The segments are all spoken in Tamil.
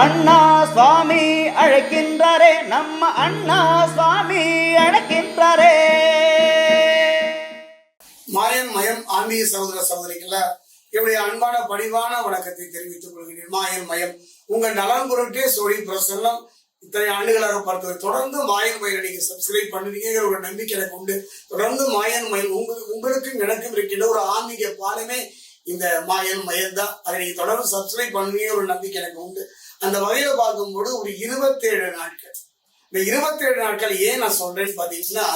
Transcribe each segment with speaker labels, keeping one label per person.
Speaker 1: அண்ணா சுவாமி அழைக்கின்றாரே நம்ம அண்ணா சுவாமி அழைக்கின்றாரே.
Speaker 2: மாயன் மயம் ஆன்மீக சகோதர சகோதரிகள என்னுடைய அன்பான பணிவான வணக்கத்தை தெரிவித்துக் கொள்கிறேன். மாயன் மயம் உங்கள் நலன் பொருட்டே சோழி பிரசன்னம். இத்தனை ஆண்டுகளாக பார்த்தது தொடர்ந்து மாயன் மயில் நீங்க சப்ஸ்கிரைப் பண்ணுவீங்கிற ஒரு நம்பிக்கை எனக்கு உண்டு. தொடர்ந்து மாயன் மயில் உங்களுக்கு உங்களுக்கும் எனக்கும் இருக்கின்ற ஒரு ஆன்மீக பாலமே இந்த மாயன் மயல் தான் அதை நீங்க தொடர்ந்து சப்ஸ்கிரைப் பண்ணுவீங்க ஒரு நம்பிக்கை எனக்கு உண்டு. அந்த வகையில பார்க்கும்போது ஒரு இருபத்தேழு நாட்கள். இந்த இருபத்தேழு நாட்கள் ஏன் நான் சொல்றேன்னு பாத்தீங்கன்னா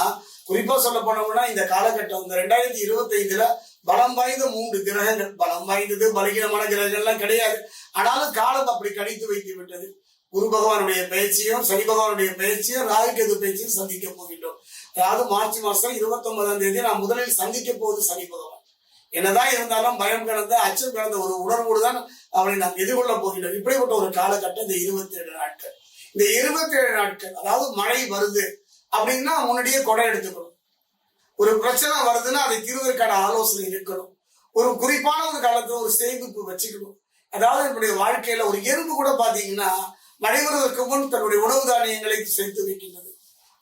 Speaker 2: குறிப்பா சொல்ல போனோம்னா இந்த காலகட்டம் இந்த ரெண்டாயிரத்தி இருபத்தி ஐந்துல பலம் வாய்ந்த மூன்று கிரகங்கள். பலம் வாய்ந்தது பலகீனமான கிரகங்கள்லாம் கிடையாது. ஆனாலும் காலம் அப்படி கணித்து வைத்து விட்டது. குரு பகவானுடைய பயிற்சியும் சனி பகவானுடைய பயிற்சியும் ராகுகேது பயிற்சியும் சந்திக்க போகின்றோம். அதாவது மார்ச் மாசம் இருபத்தி ஒன்பதாம் தேதி நான் முதலில் சந்திக்க போகுது சனி பகவான். என்னதான் இருந்தாலும் பயம் கலந்த அச்சம் கலந்த ஒரு உணர்வோடு தான் அவனை நாம் எதிர்கொள்ள போகிறோம் இப்படிப்பட்ட ஒரு காலகட்டம் இந்த இருபத்தி ஏழு நாட்கள். இந்த இருபத்தி ஏழு நாட்கள் அதாவது மழை வருது அப்படின்னா முன்னாடியே கொடை எடுத்துக்கணும். ஒரு பிரச்சனை வருதுன்னா அதை தீர்வதற்கான ஆலோசனை இருக்கணும். ஒரு குறிப்பான ஒரு காலத்துல ஒரு சேமிப்பு வச்சுக்கணும். அதாவது என்னுடைய வாழ்க்கையில ஒரு எறும்பு கூட பாத்தீங்கன்னா மழை வருவதற்கு முன் தன்னுடைய உணவு தானியங்களை சேர்த்து வைக்கின்றது.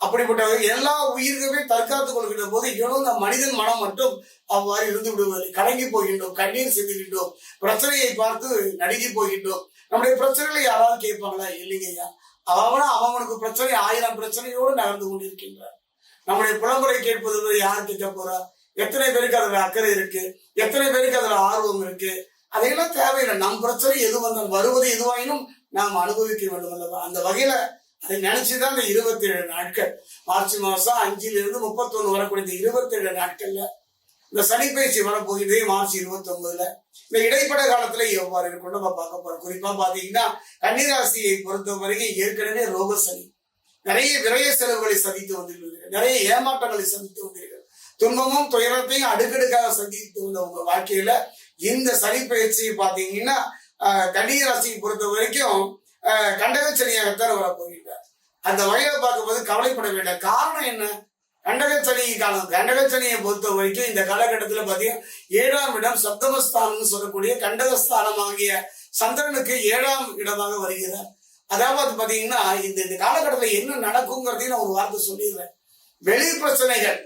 Speaker 2: அப்படிப்பட்ட எல்லா உயிர்களுமே தற்காத்துக் கொள்கின்ற போது ஏனோ இந்த மனிதன் மனம் மட்டும் அவ்வாறு இருந்து விடுவதில்லை. கலங்கி போகின்றோம் கண்ணீர் சிந்துகின்றோம் பிரச்சனையை பார்த்து நடுங்கி போகின்றோம். நம்முடைய பிரச்சனைகளை யாராவது கேட்பாங்களா? இல்லைங்க ஐயா. அவனா அவனுக்கு பிரச்சனை ஆயிரம் பிரச்சனையோடு நகர்ந்து கொண்டிருக்கின்றார் நம்முடைய புலம்புரை கேட்பது யார் கேட்க போறா? எத்தனை பேருக்கு அதுல அக்கறை இருக்கு? எத்தனை பேருக்கு அதுல ஆர்வம் இருக்கு? அதையெல்லாம் தேவையில்லை. நம் பிரச்சனை எது வந்தால் வருவது எதுவாயினும் நாம் அனுபவிக்க வேண்டும் அல்லவா அந்த வகையில அதை நினைச்சுதான் இந்த இருபத்தி ஏழு நாட்கள். மார்ச் மாசம் அஞ்சுல இருந்து முப்பத்தொன்னு வரக்கூடிய இந்த இருபத்தி ஏழு நாட்கள்ல இந்த சனிப்பயிற்சி வரப்போகுது மார்ச் இருபத்தி ஒன்பதுல இந்த இடைப்பட காலத்துல எவ்வாறு இருக்கும் நம்ம பார்க்க போறோம். குறிப்பா பாத்தீங்கன்னா கன்னிராசியை பொறுத்த வரைக்கும் ஏற்கனவே ரோக சனி நிறைய விரய செலவுகளை சந்தித்து வந்திருக்கிறீர்கள். நிறைய ஏமாற்றங்களை சந்தித்து வந்தீர்கள் துன்பமும் துயரத்தையும் அடுக்கடுக்காக சந்தித்து வந்த உங்க வாழ்க்கையில இந்த சனிப்பயிற்சி பாத்தீங்கன்னா கன்னிராசியை பொறுத்த வரைக்கும் ஆஹ், வர வரப்போகின்றார் அந்த வகையில பார்க்கும்போது கவலைப்பட வேண்டாம் காரணம் என்ன? கண்டகச்சனி காலம். கண்டகச்சனியை பொறுத்த வரைக்கும் இந்த காலகட்டத்தில் பார்த்தீங்கன்னா ஏழாம் இடம் சப்தமஸ்தானம்னு சொல்லக்கூடிய கண்டகஸ்தானம் ஆகிய சந்திரனுக்கு ஏழாம் இடமாக வருகிறார். அதாவது பார்த்தீங்கன்னா இந்த இந்த காலகட்டத்தில் என்ன நடக்குங்கிறதையும் நான் ஒரு வார்த்தை சொல்லிடுறேன். வெளி பிரச்சனைகள்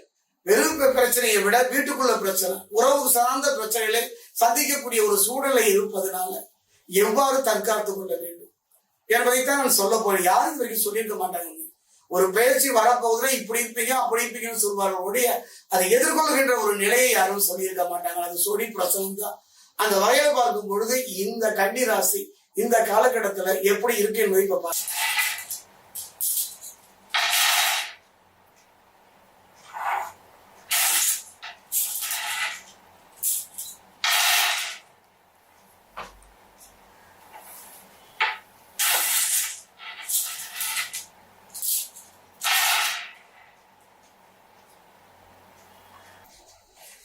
Speaker 2: வெறும் பிரச்சனையை விட வீட்டுக்குள்ள பிரச்சனை உறவு சார்ந்த பிரச்சனைகளை சந்திக்கக்கூடிய ஒரு சூழலை இருப்பதனால எவ்வாறு தற்காத்து கொள்ள வேண்டும்? என்பதைத்தான் நான் சொல்ல போறேன். யாரும் இது வரைக்கும் சொல்லியிருக்க மாட்டாங்க. ஒரு பயிற்சி வரப்போகுதுன்னா இப்படி இருப்பீங்க அப்படி இருப்பீங்கன்னு சொல்வார்களுடைய அதை எதிர்கொள்கின்ற ஒரு நிலையை யாரும் சொல்லியிருக்க மாட்டாங்க. அது சொடி பிரசனம் தான். அந்த வகையில பார்க்கும் பொழுது இந்த கன்னி ராசி இந்த காலகட்டத்துல எப்படி இருக்கு என்பதை இப்ப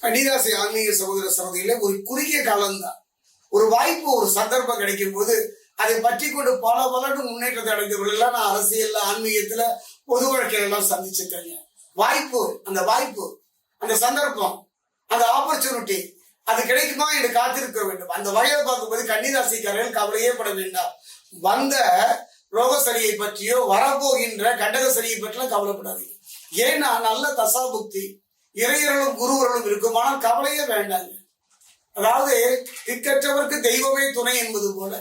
Speaker 2: கன்னிராசி ஆன்மீக சகோதர சகோதரியில ஒரு குறுகிய காலம்தான். ஒரு வாய்ப்பு ஒரு சந்தர்ப்பம் கிடைக்கும் போது அதை பற்றி கொண்டு பல பலன்னு முன்னேற்றத்தை அடைந்தவர்கள்லாம் நான் அரசியல்ல ஆன்மீகத்துல பொது வாழ்க்கையில எல்லாம் சந்திச்சிருக்கேங்க. வாய்ப்பு அந்த வாய்ப்பு அந்த சந்தர்ப்பம் அந்த ஆப்பர்ச்சுனிட்டி அது கிடைக்குமா? என்று காத்திருக்க வேண்டும். அந்த வகையை பார்க்கும்போது கன்னிராசிக்காரர்கள் கவலையே பட வேண்டாம். வந்த ரோகசரியை பற்றியோ வரப்போகின்ற கண்டக சரியை பற்றிலாம் கவலைப்படாதீங்க. ஏன்னா நல்ல தசாபுக்தி இறையர்களும் குருவர்களும் இருக்கும் ஆனால் கவலையே வேண்டாங்க. அதாவது திக்கற்றவருக்கு தெய்வமே துணை என்பது போல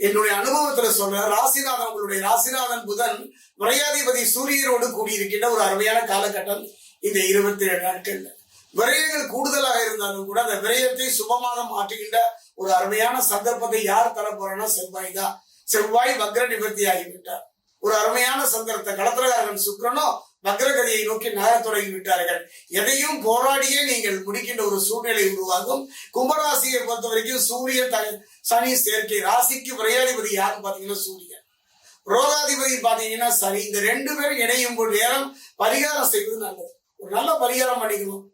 Speaker 2: என்னுடைய அனுபவத்துல சொல்ற ராசிநாதன் உங்களுடைய ராசிநாதன் புதன் விரையாதிபதி சூரியனோடு கூடியிருக்கின்ற ஒரு அருமையான காலகட்டம் இந்த இருபத்தி ஏழு நாட்கள்ல. விரயங்கள் கூடுதலாக இருந்தாலும் கூட அந்த விரயத்தை சுபமாக மாற்றுகின்ற ஒரு அருமையான சந்தர்ப்பத்தை யார் தர போறேன்னா செவ்வாய் தான். செவ்வாய் வக்ர நிவர்த்தி ஆகிவிட்டார் ஒரு அருமையான சந்தர்ப்பத்தை கடத்திரகாரன் சுக்கிரனோ வக்ரகதியை நோக்கி நகரத் தொடங்கி விட்டார்கள். எதையும் போராடியே நீங்கள் முடிக்கின்ற ஒரு சூழ்நிலை உருவாகும். கும்பராசியை பொறுத்த வரைக்கும் சூரியன் சனி சேர்க்கை ராசிக்கு விரையாதிபதி யாருன்னு பாத்தீங்கன்னா சூரியன். ரோகாதிபதி பாத்தீங்கன்னா சனி. இந்த ரெண்டு பேரும் இணையும் போது நேரம் பரிகாரம் செய்வது நல்லது. ஒரு நல்ல பரிகாரம் பண்ணிக்கணும்.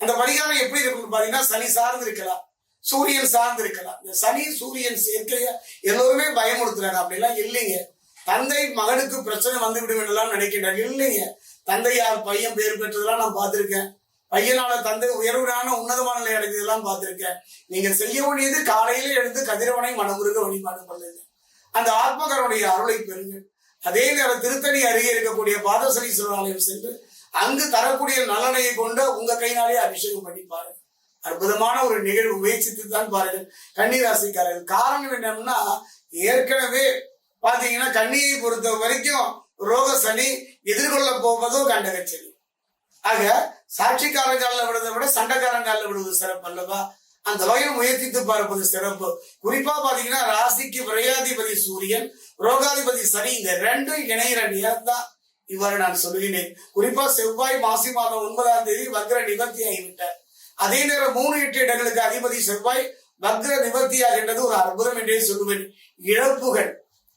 Speaker 2: அந்த பரிகாரம் எப்படி இருக்கும்னு பாத்தீங்கன்னா சனி சார்ந்து இருக்கலாம் சூரியன் சார்ந்து இருக்கலாம் இந்த சனி சூரியன் சேர்க்கைய எல்லோருமே பயமுறுத்துறாங்க. அப்படிலாம் இல்லைங்க. தந்தை மகனுக்கு பிரச்சனை வந்து விடும் என்றெல்லாம் நினைக்கின்றார். இல்லைங்க. தந்தையார் பையன் பேர் பெற்றதெல்லாம் நான் பார்த்திருக்கேன். பையனால தந்தை உயர்வுடான உன்னதமான நிலை அடைந்ததெல்லாம் பார்த்திருக்கேன். நீங்க செய்ய வேண்டியது காலையில எழுந்து கதிரவனை மனமுருக வழிபாடு பண்ணுங்க. அந்த ஆத்மகருடைய அருளை பெறுங்க. அதே நேரம் திருத்தணி அருகே இருக்கக்கூடிய பாதசனீஸ்வரர் ஆலயம் சென்று அங்கு தரக்கூடிய நலனையை கொண்டு உங்க கையினாலே அபிஷேகம் பண்ணி பாருங்க. அற்புதமான ஒரு நிகழ்வு. முயற்சித்து தான் பாருங்கள். கன்னிராசிக்காரர்கள். காரணம் என்னன்னா ஏற்கனவே பாத்தீங்கன்னா கண்ணியை பொறுத்த வரைக்கும் ரோக சனி எதிர்கொள்ள போவதும் கண்டக சனி ஆக சாட்சிக்காரன் காலில் விடுறதை விட சண்டைக்காரங்காலில் விடுவது சிறப்பு அல்லவா? அந்த வகையில் முயற்சித்து பார்ப்பது சிறப்பு. குறிப்பா பாத்தீங்கன்னா ராசிக்கு விரையாதிபதி சூரியன் ரோகாதிபதி சனி இந்த ரெண்டும் இணைகிற நேரம் தான் இவ்வாறு நான் சொல்லுகிறேன் குறிப்பா செவ்வாய் மாசி மாதம் ஒன்பதாம் தேதி வக்ர நிவர்த்தி ஆகிவிட்டார். அதே நேரம் மூணு எட்டு இடங்களுக்கு அதிபதி செவ்வாய் வக்ர நிவர்த்தி ஆகின்றது ஒரு அற்புதம் என்றே சொல்லுவேன். இழப்புகள்.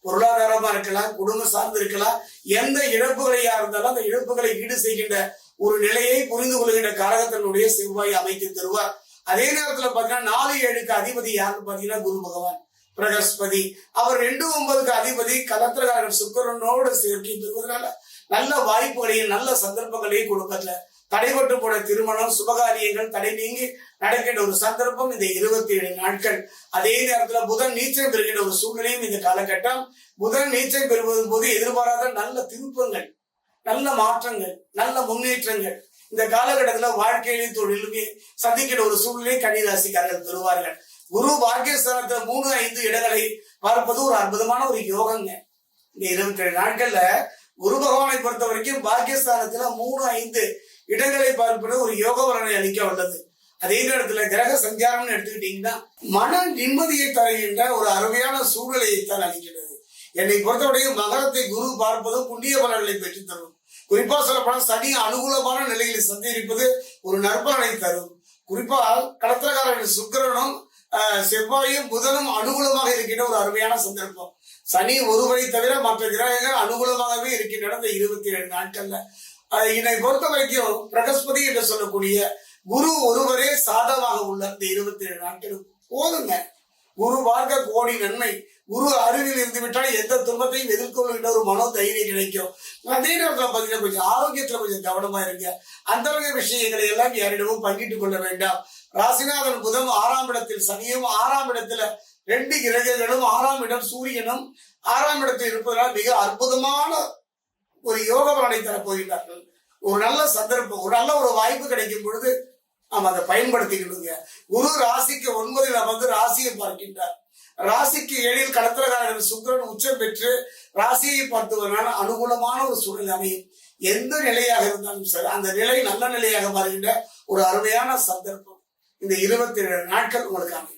Speaker 2: பொருளாதாரமா இருக்கலாம் குடும்பம் சார்ந்து இருக்கலாம் எந்த இழப்புகளையா இருந்தாலும் அந்த இழப்புகளை ஈடு செய்கின்ற ஒரு நிலையை புரிந்து கொள்கின்ற காரகத்தினுடைய செவ்வாய் அமைத்து தருவார். அதே நேரத்துல பாத்தீங்கன்னா நாலு ஏழுக்கு அதிபதி யாருன்னு பாத்தீங்கன்னா குரு பகவான் பிரகஸ்பதி. அவர் ரெண்டு ஒன்பதுக்கு அதிபதி கலத்திரகாரன் சுக்கரனோடு சேர்க்கை பெறுவதனால நல்ல வாய்ப்புகளையும் நல்ல சந்தர்ப்பங்களையும் கொடுக்கல தடைபட்டு போன திருமணம் சுபகாரியங்கள் தடை நீங்கி நடக்கின்ற ஒரு சந்தர்ப்பம் இந்த இருபத்தி ஏழு நாட்கள். அதே நேரத்துல புதன் நீச்சம் பெறுகின்ற ஒரு சூழ்நிலையும் இந்த காலகட்டம். புதன் நீச்சம் பெறுவதன் போது எதிர்பாராத நல்ல திருப்பங்கள் நல்ல மாற்றங்கள் நல்ல முன்னேற்றங்கள். இந்த காலகட்டத்துல வாழ்க்கையிலும் தொழிலுமே சந்திக்கிற ஒரு சூழ்நிலை கன்னிராசிக்காரர்கள் பெறுவார்கள். குரு பாக்கியஸ்தானத்துல மூணு ஐந்து இடங்களை பார்ப்பது ஒரு அற்புதமான ஒரு யோகங்க. இந்த இருபத்தி ஏழு நாட்கள்ல குரு பகவானை பொறுத்த வரைக்கும் பாக்கியஸ்தானத்துல மூணு ஐந்து இடங்களை பார்ப்பது ஒரு யோக பலனை அளிக்க வல்லது. அதே நேரத்துல கிரக சஞ்சாரம்னு எடுத்துக்கிட்டீங்கன்னா மன நிம்மதியை தருகின்ற ஒரு அருமையான சூழ்நிலையை தான் அளிக்கிறது என்னை பொறுத்தவரையும் மகரத்தை குரு பார்ப்பது புண்ணிய பலன்களை பெற்றுத் தரும். குறிப்பா சொல்லப்போனால் சனி அனுகூலமான நிலையில் சந்திரிப்பது ஒரு நற்பலனை தரும். குறிப்பா கடத்திரக்காரர்கள் சுக்கிரனும் ஆஹ், செவ்வாயும் புதனும் அனுகூலமாக இருக்கின்ற ஒரு அருமையான சந்தர்ப்பம். சனி ஒருவரை தவிர மற்ற கிரகங்கள் அனுகூலமாகவே இருக்கின்றன இந்த இருபத்தி ஏழு நாட்கள்ல. என்னை பொறுத்த வரைக்கும் பிரகஸ்பதி என்று சொல்லக்கூடிய குரு ஒருவரே சாதமாக உள்ள இந்த இருபத்தி ஏழு நாட்களும். போதுங்க. குரு வாழ்க கோடி நன்மை. குரு அருகில் இருந்து விட்டால் எந்த துன்பத்தையும் எதிர்கொள்கின்ற ஒரு மனோ தைரியம் கிடைக்கும். அதே நேரத்தில் பார்த்தீங்கன்னா கொஞ்சம் ஆரோக்கியத்துல கொஞ்சம் கவனமா இருங்க. அந்த வகை விஷயங்களை எல்லாம் யாரிடமும் பங்கிட்டுக் கொள்ள வேண்டாம். ராசிநாதன் புதன் ஆறாம் இடத்தில் சனியும் ஆறாம் இடத்துல ரெண்டு கிரகங்களும் ஆறாம் இடம் சூரியனும் ஆறாம் இடத்தில் இருப்பதனால் மிக அற்புதமான ஒரு யோக பலனை தரப்போகிறார்கள் ஒரு நல்ல சந்தர்ப்பம் ஒரு நல்ல ஒரு வாய்ப்பு கிடைக்கும் பொழுது நாம் அதை பயன்படுத்திக்கணுங்க. குரு ராசிக்கு ஒன்பதில் அமர்ந்து ராசியை பார்க்கின்றார். ராசிக்கு ஏழில் கடத்திரகாரர்கள் சுக்கிரன் உச்சம் பெற்று ராசியை பார்த்துவதனால் அனுகூலமான ஒரு சூழல் அமையும். எந்த நிலையாக இருந்தாலும் சரி அந்த நிலை நல்ல நிலையாக மாறுகின்ற ஒரு அருமையான சந்தர்ப்பம். இந்த இருபத்தி ஏழு நாட்கள் உங்களுக்கு அமையும்.